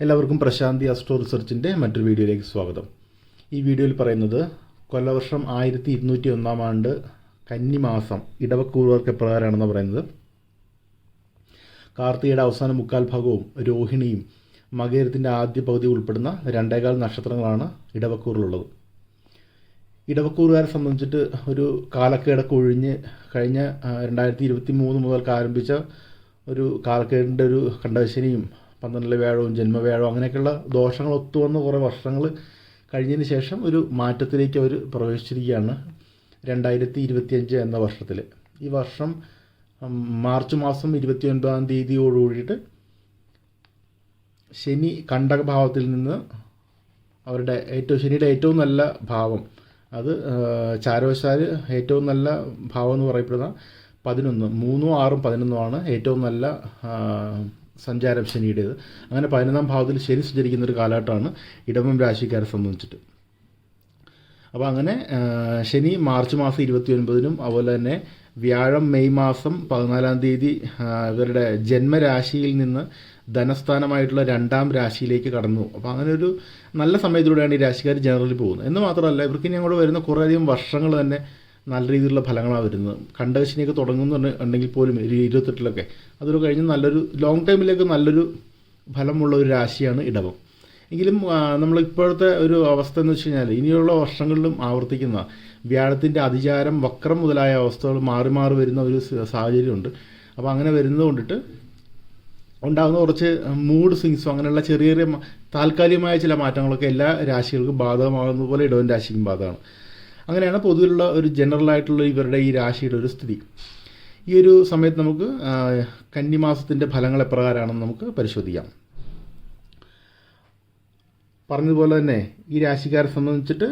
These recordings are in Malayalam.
എല്ലാവർക്കും പ്രശാന്തി അസ്ട്രോ റിസർച്ചിന്റെ മറ്റൊരു വീഡിയോയിലേക്ക് സ്വാഗതം. ഈ വീഡിയോയിൽ പറയുന്നത് കൊല്ലവർഷം ആയിരത്തി ഇരുന്നൂറ്റി ഒന്നാം ആണ്ട് കന്നിമാസം ഇടവക്കൂറുകാർക്ക് എപ്രകാരമാണെന്ന് പറയുന്നത്. കാർത്തികയുടെ അവസാന മുക്കാൽ ഭാഗവും രോഹിണിയും മകേരത്തിന്റെ ആദ്യ പകുതി ഉൾപ്പെടുന്ന രണ്ടേകാൽ നക്ഷത്രങ്ങളാണ് ഇടവക്കൂറിലുള്ളത്. ഇടവക്കൂറുകാരെ സംബന്ധിച്ചിട്ട് ഒരു കാലക്കേടൊക്കെ ഒഴിഞ്ഞ് കഴിഞ്ഞ രണ്ടായിരത്തി ഇരുപത്തി മൂന്ന് മുതൽക്ക് ആരംഭിച്ച ഒരു കാലക്കേടിന്റെ ഒരു കണ്ടശനിയും പന്ത്രണ്ടിലെ വ്യാഴവും ജന്മവ്യാഴവും അങ്ങനെയൊക്കെയുള്ള ദോഷങ്ങൾ ഒത്തുവന്ന കുറേ വർഷങ്ങൾ കഴിഞ്ഞതിന് ശേഷം ഒരു മാറ്റത്തിലേക്ക് അവർ പ്രവേശിച്ചിരിക്കുകയാണ് രണ്ടായിരത്തി ഇരുപത്തിയഞ്ച് എന്ന വർഷത്തിൽ. ഈ വർഷം മാർച്ച് മാസം ഇരുപത്തി ഒൻപതാം തീയതിയോടുകൂടിയിട്ട് ശനി കണ്ടക ഭാവത്തിൽ നിന്ന് അവരുടെ ഏറ്റവും ശനിയുടെ ഏറ്റവും നല്ല ഭാവം. അത് ചാരവശാൽ ഏറ്റവും നല്ല ഭാവം എന്ന് പറയപ്പെടുന്ന പതിനൊന്ന് മൂന്നും ആറും പതിനൊന്നുമാണ് ഏറ്റവും നല്ല സഞ്ചാരം ശനിയുടേത്. അങ്ങനെ പതിനൊന്നാം ഭാവത്തിൽ ശനി സഞ്ചരിക്കുന്ന ഒരു കാലഘട്ടമാണ് ഇടവം രാശിക്കാരെ സംബന്ധിച്ചിട്ട്. അപ്പോൾ അങ്ങനെ ശനി മാർച്ച് മാസം ഇരുപത്തി ഒൻപതിനും അതുപോലെ തന്നെ വ്യാഴം മെയ് മാസം പതിനാലാം തീയതി ഇവരുടെ ജന്മരാശിയിൽ നിന്ന് ധനസ്ഥാനമായിട്ടുള്ള രണ്ടാം രാശിയിലേക്ക് കടന്നു. അപ്പോൾ അങ്ങനെ ഒരു നല്ല സമയത്തിലൂടെയാണ് ഈ രാശിക്കാർ ജനറലി പോകുന്നത്. എന്ന് മാത്രമല്ല ഇവർക്ക് ഇനി അങ്ങോട്ട് വരുന്ന കുറേയധികം വർഷങ്ങൾ തന്നെ നല്ല രീതിയിലുള്ള ഫലങ്ങളാണ് വരുന്നത്. കണ്ടകശിനിയൊക്കെ തുടങ്ങുന്നുണ്ടെങ്കിൽ പോലും ഒരു ഇരുപത്തെട്ടിലൊക്കെ. അതൊരു കഴിഞ്ഞ് നല്ലൊരു ലോങ് ടൈമിലേക്ക് നല്ലൊരു ഫലമുള്ള ഒരു രാശിയാണ് ഇടവം. എങ്കിലും നമ്മൾ ഇപ്പോഴത്തെ ഒരു അവസ്ഥ എന്ന് വെച്ച് കഴിഞ്ഞാൽ ഇനിയുള്ള വർഷങ്ങളിലും ആവർത്തിക്കുന്ന വ്യാഴത്തിന്റെ അതിചാരം വക്രം മുതലായ അവസ്ഥകൾ മാറി മാറി വരുന്ന ഒരു സാഹചര്യമുണ്ട്. അപ്പോൾ അങ്ങനെ വരുന്നത് കൊണ്ടിട്ട് ഉണ്ടാകുന്ന കുറച്ച് മൂഡ് സ്വിങ്സും അങ്ങനെയുള്ള ചെറിയ ചെറിയ താൽക്കാലികമായ ചില മാറ്റങ്ങളൊക്കെ എല്ലാ രാശികൾക്കും ബാധകമാകുന്ന പോലെ ഇടവൻ രാശിക്കും ബാധകമാണ്. അങ്ങനെയാണ് പൊതുവിലുള്ള ഒരു ജനറൽ ആയിട്ടുള്ള ഇവരുടെ ഈ രാശിയുടെ ഒരു സ്ഥിതി. ഈ ഒരു സമയത്ത് നമുക്ക് കന്നിമാസത്തിന്റെ ഫലങ്ങൾ എപ്രകാരമാണെന്ന് നമുക്ക് പരിശോധിക്കാം. പറഞ്ഞതുപോലെ തന്നെ ഈ രാശിക്കാരെ സംബന്ധിച്ചിട്ട്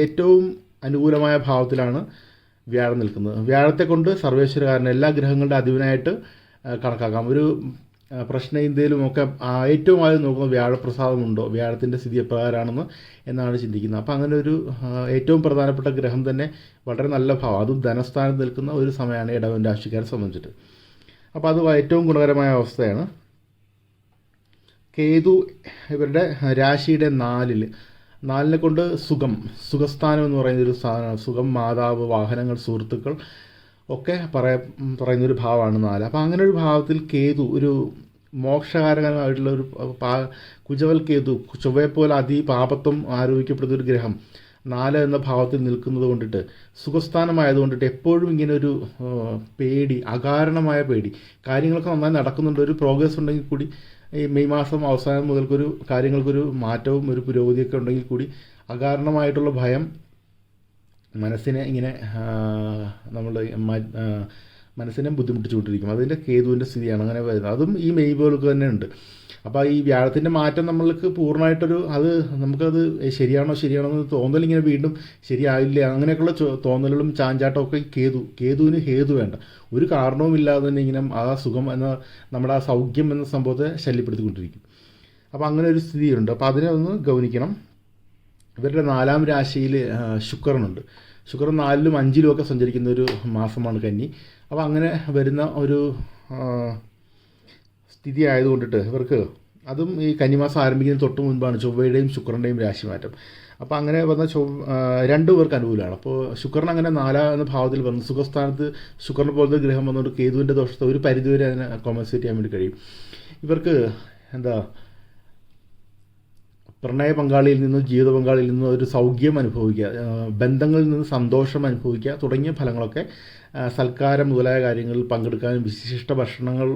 ഏറ്റവും അനുകൂലമായ ഭാവത്തിലാണ് വ്യാഴം നിൽക്കുന്നത്. വ്യാഴത്തെ കൊണ്ട് സർവേശ്വരകാരൻ എല്ലാ ഗ്രഹങ്ങളുടെ അധിപനായിട്ട് കണക്കാക്കാം. ഒരു പ്രശ്ന ഇന്ത്യയിലും ഒക്കെ ഏറ്റവും ആദ്യം നോക്കുന്നത് വ്യാഴപ്രസാദമുണ്ടോ? വ്യാഴത്തിന്റെ സ്ഥിതി എപ്രകാരമാണെന്ന് എന്നാണ് ചിന്തിക്കുന്നത്. അപ്പോൾ അങ്ങനെ ഒരു ഏറ്റവും പ്രധാനപ്പെട്ട ഗ്രഹം തന്നെ വളരെ നല്ല ഭാവം. അതും ധനസ്ഥാനം നിൽക്കുന്ന ഒരു സമയമാണ് ഇടവൻ രാശിക്കാരെ സംബന്ധിച്ചിട്ട്. അപ്പോൾ അത് ഏറ്റവും ഗുണകരമായ അവസ്ഥയാണ്. കേതു ഇവരുടെ രാശിയുടെ നാലിൽ നാലിനെ കൊണ്ട് സുഖം സുഖസ്ഥാനം എന്ന് പറയുന്ന ഒരു സാധനമാണ്. സുഖം മാതാവ് വാഹനങ്ങൾ സുഹൃത്തുക്കൾ ഒക്കെ പറയ പറയുന്നൊരു ഭാവമാണ് നാല്. അപ്പോൾ അങ്ങനെ ഒരു ഭാവത്തിൽ കേതു ഒരു മോക്ഷകാരകമായിട്ടുള്ള ഒരു പാ കുജവൽ കേതു ചൊവ്വയെപ്പോലെ അതി പാപത്വം ആരോപിക്കപ്പെടുന്ന ഒരു ഗ്രഹം നാല് എന്ന ഭാവത്തിൽ നിൽക്കുന്നത് കൊണ്ടിട്ട് സുഖസ്ഥാനമായത് കൊണ്ടിട്ട് എപ്പോഴും ഇങ്ങനെ ഒരു പേടി അകാരണമായ പേടി. കാര്യങ്ങളൊക്കെ നന്നായി നടക്കുന്നുണ്ട്. ഒരു പ്രോഗ്രസ് ഉണ്ടെങ്കിൽ കൂടി ഈ മെയ് മാസം അവസാനം മുതൽക്കൊരു കാര്യങ്ങൾക്കൊരു മാറ്റവും ഒരു പുരോഗതിയൊക്കെ ഉണ്ടെങ്കിൽ കൂടി അകാരണമായിട്ടുള്ള ഭയം മനസ്സിനെ ഇങ്ങനെ നമ്മൾ മനസ്സിനെ ബുദ്ധിമുട്ടിച്ചുകൊണ്ടിരിക്കും അതിന്റെ കേതുവിന്റെ സ്ഥിതിയാണ് അങ്ങനെ വരുന്നത്. അതും ഈ മെയ് തന്നെ ഉണ്ട്. അപ്പോൾ ഈ വ്യാഴത്തിന്റെ മാറ്റം നമ്മൾക്ക് പൂർണമായിട്ടൊരു അത് നമുക്കത് ശരിയാണോ ശരിയാണോ എന്ന് തോന്നൽ ഇങ്ങനെ വീണ്ടും ശരിയായില്ല? അങ്ങനെയൊക്കെയുള്ള തോന്നലുകളും ചാഞ്ചാട്ടവും ഒക്കെ കേതു കേതുവിന് ഹേതു വേണ്ട. ഒരു കാരണവുമില്ലാതെ തന്നെ ഇങ്ങനെ ആ സുഖം എന്ന നമ്മുടെ ആ സൗഖ്യം എന്ന സംഭവത്തെ ശല്യപ്പെടുത്തിക്കൊണ്ടിരിക്കും. അപ്പോൾ അങ്ങനെ ഒരു സ്ഥിതിയുണ്ട്. അപ്പോൾ അതിനെ ഒന്ന് ഗൗനിക്കണം. ഇവരുടെ നാലാം രാശിയിൽ ശുക്രനുണ്ട്. ശുക്രൻ നാലിലും അഞ്ചിലും ഒക്കെ സഞ്ചരിക്കുന്ന ഒരു മാസമാണ് കന്നി. അപ്പോൾ അങ്ങനെ വരുന്ന ഒരു സ്ഥിതി ആയതുകൊണ്ടിട്ട് ഇവർക്ക് അതും ഈ കന്നിമാസം ആരംഭിക്കുന്ന തൊട്ട് മുൻപാണ് ചൊവ്വയുടെയും ശുക്രന്റെയും രാശിമാറ്റം. അപ്പോൾ അങ്ങനെ വന്ന ചൊവ്വ ആ, രണ്ടു പേർക്ക് അനുകൂലമാണ്. അപ്പോൾ ശുക്രൻ അങ്ങനെ നാലാം ഭാവത്തിൽ വന്നു സുഖസ്ഥാനത്ത് ശുക്രനെ പോലത്തെ ഗ്രഹം വന്നുകൊണ്ട് കേതുവിന്റെ ദോഷത്തെ ഒരു പരിധിവരെ അതിനെ കോമ്പൻസേറ്റ് ചെയ്യാൻ വേണ്ടി കഴിയും. ഇവർക്ക് എന്താ പ്രണയ പങ്കാളിയിൽ നിന്നും ജീവിത പങ്കാളിയിൽ നിന്നും ഒരു സൗഖ്യം അനുഭവിക്കുക ബന്ധങ്ങളിൽ നിന്ന് സന്തോഷം അനുഭവിക്കുക തുടങ്ങിയ ഫലങ്ങളൊക്കെ സൽക്കാരം മുതലായ കാര്യങ്ങളിൽ പങ്കെടുക്കാനും വിശിഷ്ട ഭക്ഷണങ്ങൾ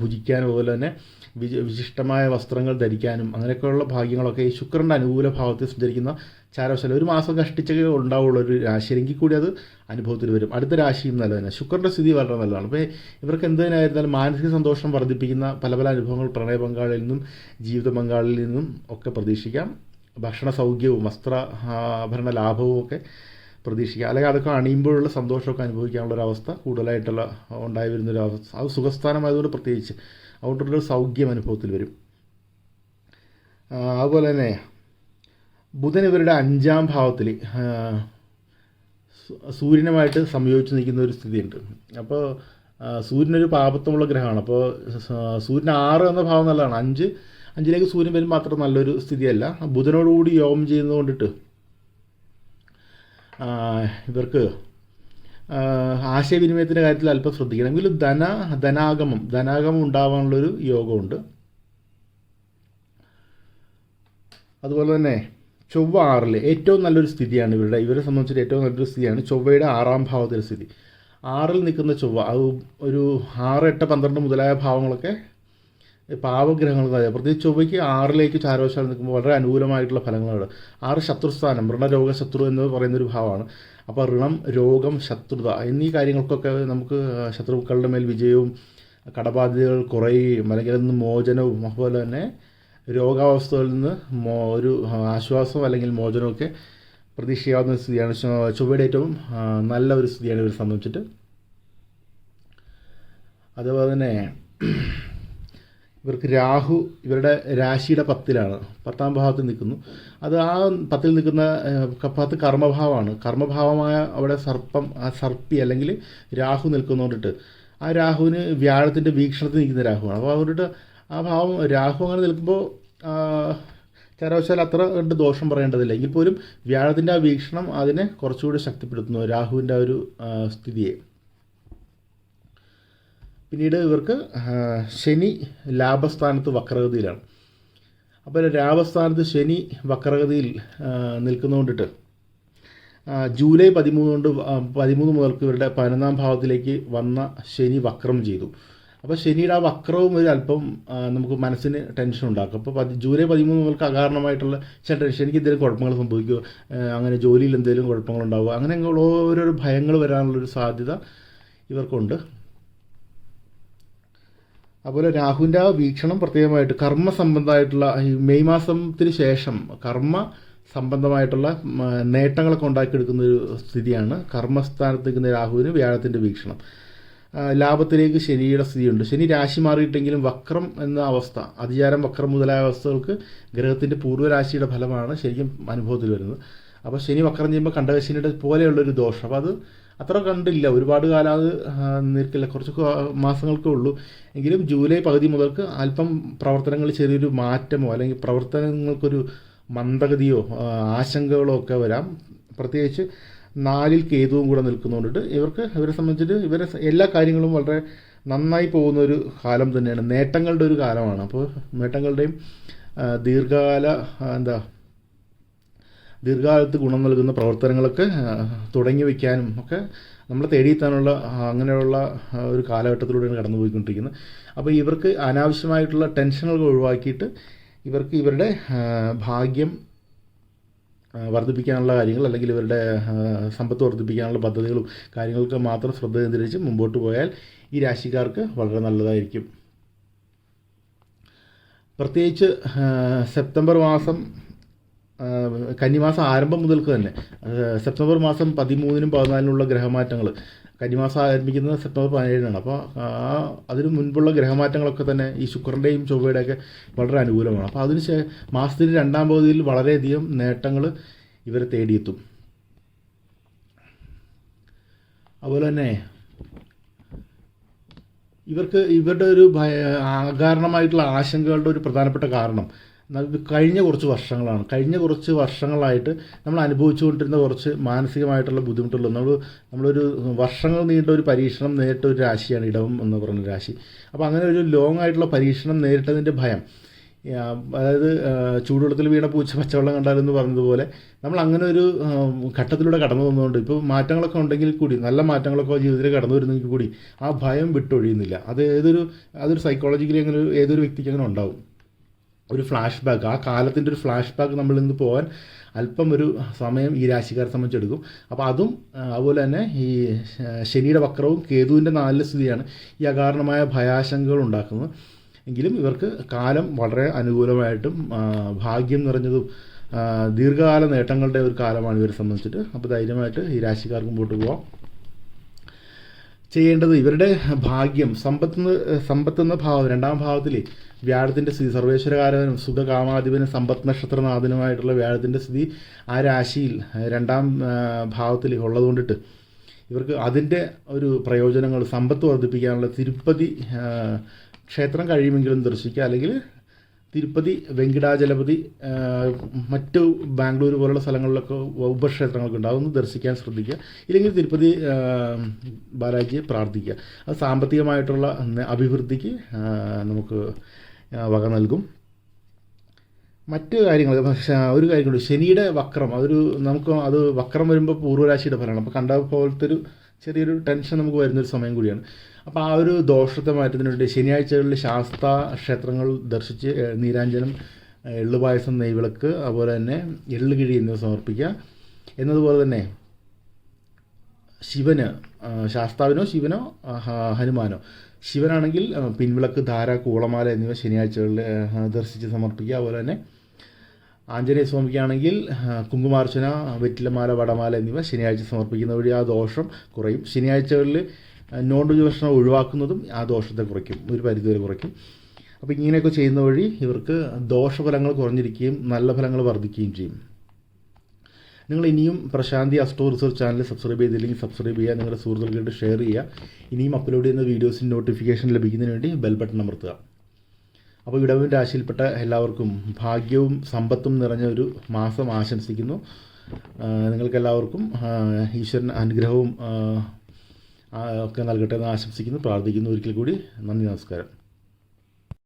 ഭുജിക്കാനും അതുപോലെ തന്നെ വിശിഷ്ടമായ വസ്ത്രങ്ങൾ ധരിക്കാനും അങ്ങനെയൊക്കെയുള്ള ഭാഗ്യങ്ങളൊക്കെ ഈ ശുക്രന്റെ അനുകൂല ഭാവത്തിൽ സഞ്ചരിക്കുന്ന ചാരവശാല. ഒരു മാസം കഷ്ടിച്ചൊക്കെ ഉണ്ടാവുള്ള ഒരു രാശിയെങ്കിൽ കൂടി അത് അനുഭവത്തിൽ വരും. അടുത്ത രാശിയും നല്ല തന്നെ. ശുക്രന്റെ സ്ഥിതി വളരെ നല്ലതാണ്. അപ്പോൾ ഇവർക്ക് എന്തിനായിരുന്നാലും മാനസിക സന്തോഷം വർദ്ധിപ്പിക്കുന്ന പല പല അനുഭവങ്ങൾ പ്രണയ പങ്കാളിയിൽ നിന്നും ജീവിത പങ്കാളിയിൽ നിന്നും ഒക്കെ പ്രതീക്ഷിക്കാം. ഭക്ഷണ സൗഖ്യവും വസ്ത്ര ആഭരണ ലാഭവും ഒക്കെ പ്രതീക്ഷിക്കാം. അല്ലെങ്കിൽ അതൊക്കെ അണിയുമ്പോഴുള്ള സന്തോഷമൊക്കെ അനുഭവിക്കാനുള്ള ഒരു അവസ്ഥ കൂടുതലായിട്ടുള്ള ഉണ്ടായി വരുന്നൊരു അവസ്ഥ. അത് സുഖസ്ഥാനമായതുകൊണ്ട് പ്രത്യേകിച്ച് അതുകൊണ്ടുള്ളൊരു സൗഖ്യം അനുഭവത്തിൽ വരും. അതുപോലെ തന്നെ ബുധൻ ഇവരുടെ അഞ്ചാം ഭാവത്തിൽ സൂര്യനുമായിട്ട് സംയോജിച്ച് നിൽക്കുന്ന ഒരു സ്ഥിതിയുണ്ട്. അപ്പോൾ സൂര്യനൊരു പാപത്വമുള്ള ഗ്രഹമാണ്. അപ്പോൾ സൂര്യൻ ആറ് എന്ന ഭാവം നല്ലതാണ്. അഞ്ച് അഞ്ചിലേക്ക് സൂര്യൻ വരുമ്പോൾ മാത്രം നല്ലൊരു സ്ഥിതിയല്ല. ബുധനോടുകൂടി യോഗം ചെയ്യുന്നത് കൊണ്ടിട്ട് ഇവർക്ക് ആശയവിനിമയത്തിന്റെ കാര്യത്തിൽ അല്പം ശ്രദ്ധിക്കണം. എങ്കിലും ധന ധനാഗമം ധനാഗമം ഉണ്ടാവാനുള്ളൊരു യോഗമുണ്ട്. അതുപോലെ തന്നെ ചൊവ്വ ആറിൽ ഏറ്റവും നല്ലൊരു സ്ഥിതിയാണ് ഇവരുടെ ഇവരെ സംബന്ധിച്ചിട്ട് ഏറ്റവും നല്ലൊരു സ്ഥിതിയാണ് ചൊവ്വയുടെ ആറാം ഭാവത്തിലെ സ്ഥിതി. ആറിൽ നിൽക്കുന്ന ചൊവ്വ അത് ഒരു ആറ് എട്ട് പന്ത്രണ്ട് മുതലായ ഭാവങ്ങളൊക്കെ പാവഗ്രഹങ്ങൾ പ്രത്യേകിച്ച് ചൊവ്വയ്ക്ക് ആറിലേക്ക് ചാരവശാലം നിൽക്കുമ്പോൾ വളരെ അനുകൂലമായിട്ടുള്ള ഫലങ്ങളാണ്. ആറ് ശത്രുസ്ഥാനം ഋണരോഗ ശത്രു എന്ന് പറയുന്ന ഒരു ഭാവമാണ്. അപ്പോൾ ഋണം രോഗം ശത്രുത എന്നീ കാര്യങ്ങൾക്കൊക്കെ നമുക്ക് ശത്രുക്കളുടെ മേൽ വിജയവും കടബാധ്യതകൾ കുറയുകയും അല്ലെങ്കിൽ അതിൽ നിന്ന് മോചനവും അതുപോലെ തന്നെ രോഗാവസ്ഥകളിൽ നിന്ന് മോ ഒരു ആശ്വാസം അല്ലെങ്കിൽ മോചനമൊക്കെ പ്രതീക്ഷിക്കാവുന്ന ഒരു സ്ഥിതിയാണ്. ചൊവ്വയുടെ ഏറ്റവും നല്ല ഒരു സ്ഥിതിയാണ് ഇവരെ സംബന്ധിച്ചിട്ട്. അതുപോലെ തന്നെ ഇവർക്ക് രാഹു ഇവരുടെ രാശിയുടെ പത്തിലാണ്. പത്താം ഭാവത്തിൽ നിൽക്കുന്നു. അത് ആ പത്തിൽ നിൽക്കുന്ന പത്ത് കർമ്മഭാവമാണ്. കർമ്മഭാവമായ അവിടെ സർപ്പം ആ സർപ്പി അല്ലെങ്കിൽ രാഹു നിൽക്കുന്നതുകൊണ്ടിട്ട് ആ രാഹുവിന് വ്യാഴത്തിന്റെ വീക്ഷണത്തിൽ നിൽക്കുന്ന രാഹുവാണ്. അപ്പോൾ അവരുടെ ആ ഭാവം രാഹു അങ്ങനെ നിൽക്കുമ്പോൾ ചരവശാൽ അത്ര കണ്ട് ദോഷം പറയേണ്ടതില്ല. എങ്കിൽ പോലും വ്യാഴത്തിന്റെ ആ വീക്ഷണം അതിനെ കുറച്ചുകൂടി ശക്തിപ്പെടുത്തുന്നു രാഹുവിന്റെ ആ ഒരു സ്ഥിതിയെ. പിന്നീട് ഇവർക്ക് ശനി ലാഭസ്ഥാനത്ത് വക്രഗതിയിലാണ്. അപ്പോൾ ലാഭസ്ഥാനത്ത് ശനി വക്രഗതിയിൽ നിൽക്കുന്നതുകൊണ്ടിട്ട് ജൂലൈ പതിമൂന്ന് കൊണ്ട് പതിമൂന്ന് മുതൽക്ക് ഇവരുടെ പതിനൊന്നാം ഭാവത്തിലേക്ക് വന്ന ശനി വക്രം ചെയ്തു. അപ്പോൾ ശനിയുടെ ആ വക്രവും ഒരു അല്പം നമുക്ക് മനസ്സിന് ടെൻഷൻ ഉണ്ടാക്കും. അപ്പോൾ പതി ജൂലൈ പതിമൂന്ന് മുതൽക്ക് അകാരണമായിട്ടുള്ള ചില ടെൻഷൻ എനിക്ക് എന്തെങ്കിലും കുഴപ്പങ്ങൾ സംഭവിക്കുമോ അങ്ങനെ ജോലിയിൽ എന്തെങ്കിലും കുഴപ്പങ്ങളുണ്ടാവുക അങ്ങനെ ഓരോരോ ഭയങ്ങൾ വരാനുള്ളൊരു സാധ്യത ഇവർക്കുണ്ട്. അതുപോലെ രാഹുവിന്റെ ആ വീക്ഷണം പ്രത്യേകമായിട്ട് കർമ്മ സംബന്ധമായിട്ടുള്ള ഈ മെയ് മാസത്തിന് ശേഷം കർമ്മ സംബന്ധമായിട്ടുള്ള നേട്ടങ്ങളൊക്കെ ഉണ്ടാക്കിയെടുക്കുന്ന ഒരു സ്ഥിതിയാണ് കർമ്മസ്ഥാനത്ത് നിൽക്കുന്ന രാഹുവിന് വ്യാഴത്തിന്റെ വീക്ഷണം. ലാഭത്തിലേക്ക് ശനിയുടെ സ്ഥിതിയുണ്ട്. ശനി രാശി മാറിയിട്ടെങ്കിലും വക്രം എന്ന അവസ്ഥ അതിചാരം വക്രം മുതലായ അവസ്ഥകൾക്ക് ഗ്രഹത്തിന്റെ പൂർവരാശിയുടെ ഫലമാണ് ശരിക്കും അനുഭവത്തിൽ വരുന്നത്. അപ്പോൾ ശനി വക്രം ചെയ്യുമ്പോൾ കണ്ടകശനിയുടെ പോലെയുള്ളൊരു ദോഷം. അപ്പോൾ അത് അത്ര കണ്ടില്ല. ഒരുപാട് കാലം അത് നിൽക്കില്ല. കുറച്ച് മാസങ്ങൾക്കേ ഉള്ളൂ. എങ്കിലും ജൂലൈ പകുതി മുതൽക്ക് അല്പം പ്രവർത്തനങ്ങളിൽ ചെറിയൊരു മാറ്റമോ അല്ലെങ്കിൽ പ്രവർത്തനങ്ങൾക്കൊരു മന്ദഗതിയോ ആശങ്കകളോ ഒക്കെ വരാം. പ്രത്യേകിച്ച് നാലിൽ കേതുവും കൂടെ നിൽക്കുന്നതുകൊണ്ടിട്ട് ഇവർക്ക് ഇവരെ സംബന്ധിച്ചിട്ട് ഇവരെ എല്ലാ കാര്യങ്ങളും വളരെ നന്നായി പോകുന്ന ഒരു കാലം തന്നെയാണ്. നേട്ടങ്ങളുടെ ഒരു കാലമാണ്. അപ്പോൾ നേട്ടങ്ങളുടെയും ദീർഘകാല എന്താ ദീർഘകാലത്ത് ഗുണം നൽകുന്ന പ്രവർത്തനങ്ങളൊക്കെ തുടങ്ങി വയ്ക്കാനും ഒക്കെ നമ്മൾ തേടിയെത്താനുള്ള അങ്ങനെയുള്ള ഒരു കാലഘട്ടത്തിലൂടെയാണ് കടന്നുപോയിക്കൊണ്ടിരിക്കുന്നത്. അപ്പോൾ ഇവർക്ക് അനാവശ്യമായിട്ടുള്ള ടെൻഷനുകൾ ഒഴിവാക്കിയിട്ട് ഇവർക്ക് ഇവരുടെ ഭാഗ്യം വർദ്ധിപ്പിക്കാനുള്ള കാര്യങ്ങൾ അല്ലെങ്കിൽ ഇവരുടെ സമ്പത്ത് വർദ്ധിപ്പിക്കാനുള്ള പദ്ധതികളും കാര്യങ്ങൾക്ക് മാത്രം ശ്രദ്ധ കേന്ദ്രീകരിച്ച് മുമ്പോട്ട് പോയാൽ ഈ രാശിക്കാർക്ക് വളരെ നല്ലതായിരിക്കും. പ്രത്യേകിച്ച് സെപ്റ്റംബർ മാസം കന്നിമാസം ആരംഭം മുതൽക്ക് തന്നെ. സെപ്റ്റംബർ മാസം പതിമൂന്നിനും പതിനാലിനുള്ള ഗ്രഹമാറ്റങ്ങൾ. കന്നിമാസം ആരംഭിക്കുന്നത് സെപ്റ്റംബർ പതിനേഴിനാണ്. അപ്പോൾ ആ അതിന് മുൻപുള്ള ഗ്രഹമാറ്റങ്ങളൊക്കെ തന്നെ ഈ ശുക്രന്റെയും ചൊവ്വയുടെയൊക്കെ വളരെ അനുകൂലമാണ്. അപ്പോൾ അതിന് ശേ മാസത്തിന്റെ രണ്ടാം പകുതിയിൽ വളരെയധികം നേട്ടങ്ങൾ ഇവരെ തേടിയെത്തും. അതുപോലെ തന്നെ ഇവർക്ക് ഇവരുടെ ഒരു ഭയ അകാരണമായിട്ടുള്ള ആശങ്കകളുടെ ഒരു പ്രധാനപ്പെട്ട കാരണം ന- കഴിഞ്ഞ കുറച്ച് വർഷങ്ങളാണ്. കഴിഞ്ഞ കുറച്ച് വർഷങ്ങളായിട്ട് നമ്മൾ അനുഭവിച്ചുകൊണ്ടിരുന്ന കുറച്ച് മാനസികമായിട്ടുള്ള ബുദ്ധിമുട്ടുകൾ. നമ്മൾ നമ്മളൊരു വർഷങ്ങൾ നീണ്ട ഒരു പരീക്ഷണം നേരിട്ട ഒരു രാശിയാണ് ഇടവം എന്ന് പറയുന്ന രാശി. അപ്പോൾ അങ്ങനെ ഒരു ലോങ് ആയിട്ടുള്ള പരീക്ഷണം നേരിട്ടതിന്റെ ഭയം. അതായത് ചൂടുവെള്ളത്തിൽ വീണ പൂച്ച പച്ചവെള്ളം കണ്ടാലെന്ന് പറഞ്ഞതുപോലെ നമ്മൾ അങ്ങനെ ഒരു ഘട്ടത്തിലൂടെ കടന്നു വന്നുകൊണ്ട് ഇപ്പോൾ മാറ്റങ്ങളൊക്കെ ഉണ്ടെങ്കിൽ കൂടി നല്ല മാറ്റങ്ങളൊക്കെ ജീവിതത്തിൽ കടന്നു വരുന്നെങ്കിൽ കൂടി ആ ഭയം വിട്ടൊഴിയുന്നില്ല. അത് ഏതൊരു അതൊരു സൈക്കോളജിക്കലി അങ്ങനെ ഏതൊരു വ്യക്തിക്ക് അങ്ങനെ ഉണ്ടാവും. ഒരു ഫ്ലാഷ് ബാക്ക് ആ കാലത്തിന്റെ ഒരു ഫ്ലാഷ് ബാക്ക് നമ്മളിൽ നിന്ന് പോകാൻ അല്പം ഒരു സമയം ഈ രാശിക്കാരെ സംബന്ധിച്ചെടുക്കും അപ്പോൾ അതും അതുപോലെ തന്നെ ഈ ശനിയുടെ വക്രവും കേതുവിന്റെ നാലിലെ സ്ഥിതിയാണ് ഈ അകാരണമായ ഭയാശങ്കകൾ ഉണ്ടാക്കുന്നത്. എങ്കിലും ഇവർക്ക് കാലം വളരെ അനുകൂലമായിട്ടും ഭാഗ്യം നിറഞ്ഞതും ദീർഘകാല നേട്ടങ്ങളുടെ ഒരു കാലമാണ് ഇവരെ സംബന്ധിച്ചിട്ട്. അപ്പോൾ ധൈര്യമായിട്ട് ഈ രാശിക്കാർക്ക് മുമ്പോട്ട് പോവാം. ചെയ്യേണ്ടത് ഇവരുടെ ഭാഗ്യം സമ്പത്ത് സമ്പത്ത് എന്ന ഭാവം രണ്ടാം ഭാവത്തിൽ വ്യാഴത്തിന്റെ സ്ഥിതി സർവേശ്വരകാരനും സുഖകാമാധിപനും സമ്പത്ത് നക്ഷത്രനാഥനുമായിട്ടുള്ള വ്യാഴത്തിന്റെ സ്ഥിതി ആ രാശിയിൽ രണ്ടാം ഭാവത്തിൽ ഉള്ളതുകൊണ്ടിട്ട് ഇവർക്ക് അതിന്റെ ഒരു പ്രയോജനങ്ങൾ സമ്പത്ത് വർദ്ധിപ്പിക്കാനുള്ള തിരുപ്പതി ക്ഷേത്രം കഴിയുമെങ്കിലും ദർശിക്കുക അല്ലെങ്കിൽ തിരുപ്പതി വെങ്കിടാചലപതി മറ്റു ബാംഗ്ലൂർ പോലുള്ള സ്ഥലങ്ങളിലൊക്കെ ഉപക്ഷേത്രങ്ങളൊക്കെ ഉണ്ട്. അതൊന്ന് ദർശിക്കാൻ ശ്രദ്ധിക്കുക. ഇല്ലെങ്കിൽ തിരുപ്പതി ബാലാജിയെ പ്രാർത്ഥിക്കുക. അത് സാമ്പത്തികമായിട്ടുള്ള അഭിവൃദ്ധിക്ക് നമുക്ക് വക നൽകും. മറ്റ് കാര്യങ്ങൾ ഒരു കാര്യം കൂടി ശനിയുടെ വക്രം അതൊരു നമുക്ക് അത് വക്രം വരുമ്പോൾ പൂർവരാശിയുടെ ഫലമാണ്. അപ്പോൾ കണ്ട പോലത്തെ ഒരു ചെറിയൊരു ടെൻഷൻ നമുക്ക് വരുന്നൊരു സമയം കൂടിയാണ്. അപ്പോൾ ആ ഒരു ദോഷത്തെ മാറ്റുന്നതിന് വേണ്ടി ശനിയാഴ്ചകളിൽ ശാസ്ത്ര ക്ഷേത്രങ്ങൾ ദർശിച്ച് നീരാഞ്ജനം എള്ളുപായസം നെയ്വിളക്ക് അതുപോലെ തന്നെ എള്ളുകിഴി എന്നിവ സമർപ്പിക്കുക. എന്നതുപോലെ തന്നെ ശിവന് ശാസ്താവിനോ ശിവനോ ഹനുമാനോ. ശിവനാണെങ്കിൽ പിൻവിളക്ക് ധാര കൂളമാല എന്നിവ ശനിയാഴ്ചകളിൽ ദർശിച്ച് സമർപ്പിക്കുക. അതുപോലെ തന്നെ ആഞ്ജനേയ സ്വാമിക്കാണെങ്കിൽ കുങ്കുമാർച്ചന വെറ്റിലമാല വടമാല എന്നിവ ശനിയാഴ്ച സമർപ്പിക്കുന്ന വഴി ആ ദോഷം കുറയും. ശനിയാഴ്ചകളിൽ നോൺ വെജ് ഭക്ഷണം ഒഴിവാക്കുന്നതും ആ ദോഷത്തെ കുറയ്ക്കും. ഒരു പരിധിവരെ കുറയ്ക്കും. അപ്പോൾ ഇങ്ങനെയൊക്കെ ചെയ്യുന്ന വഴി ഇവർക്ക് ദോഷഫലങ്ങൾ കുറഞ്ഞിരിക്കുകയും നല്ല ഫലങ്ങൾ വർദ്ധിക്കുകയും ചെയ്യും. നിങ്ങൾ ഇനിയും Prashanti astro research channel subscribe ചെയ്തില്ലെങ്കിൽ സബ്സ്ക്രൈബ് ചെയ്യുക നിങ്ങളുടെ സുഹൃത്തുക്കളുടെ ഷെയർ ചെയ്യുക ഇനിയും അപ്ലോഡ് ചെയ്യുന്ന വീഡിയോസിന്റെ നോട്ടിഫിക്കേഷൻ ലഭിക്കുന്നതിന് വേണ്ടി ബെൽ ബട്ടൺ അമർത്തുക. അപ്പോൾ ഇടവൻ രാശിയിൽപ്പെട്ട എല്ലാവർക്കും ഭാഗ്യവും സമ്പത്തും നിറഞ്ഞ ഒരു മാസം ആശംസിക്കുന്നു. നിങ്ങൾക്കെല്ലാവർക്കും ഈശ്വരൻ അനുഗ്രഹവും ഒക്കെ നൽകട്ടെ എന്ന് ആശംസിക്കുന്നു പ്രാർത്ഥിക്കുന്നു. ഒരിക്കൽ കൂടി നന്ദി നമസ്കാരം.